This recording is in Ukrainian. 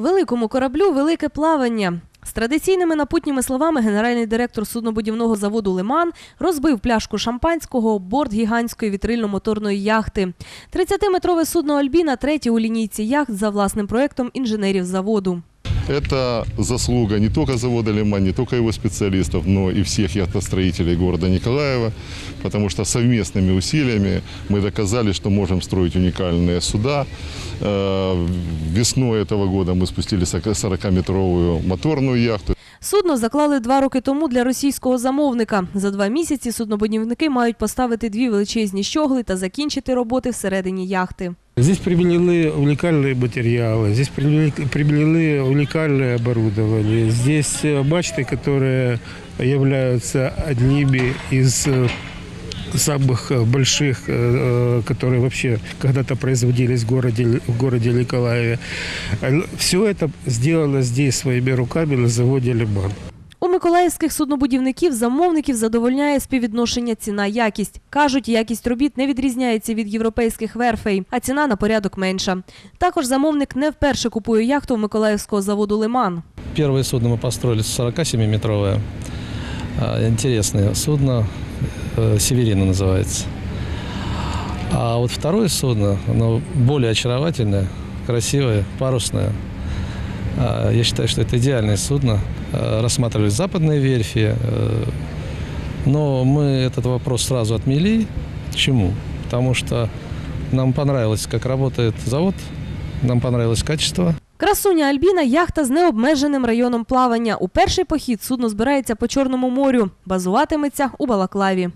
Великому кораблю велике плавання. З традиційними напутніми словами генеральний директор суднобудівного заводу Лиман розбив пляшку шампанського борт гігантської вітрильно-моторної яхти. 30-метрове судно Альбіна третє у лінійці яхт за власним проектом інженерів заводу. Это заслуга не только завода «Лиман», не только его специалистов, но и всех яхтостроителей города Николаева, потому что совместными усилиями мы доказали, что можем строить уникальные суда. Э, Весной этого года мы спустили 40-метровую моторную яхту. Судно заклали два роки тому для російського замовника. За два місяці суднобудівники мають поставити дві величезні щогли та закінчити роботи всередині яхти. Здесь применены уникальные материалы, здесь применены уникальное оборудование. Здесь э, мачты, которые являются одними из э, самых э, больших, э, э, которые вообще когда-то производились в городе, в городе Николаеве. Все это сделано здесь своими руками на заводе «Лиман». У миколаївських суднобудівників замовників задовольняє співвідношення ціна-якість. Кажуть, якість робіт не відрізняється від європейських верфей, а ціна на порядок менша. Також замовник не вперше купує яхту у миколаївського заводу «Лиман». Первое судно мы построили 47-метровое. А, Интересное судно, э, «Северина» называется. А вот второе судно, оно более очаровательное, красивое, парусное. А, Я считаю, что это идеальное судно. А, Рассматривались западные верфи, э, но мы этот вопрос сразу отмели. Почему? Потому что нам понравилось, как работает завод, нам понравилось качество, Красуня Альбіна яхта з необмеженим районом плавання. У перший похід судно збирається по Чорному морю, базуватиметься у Балаклаві.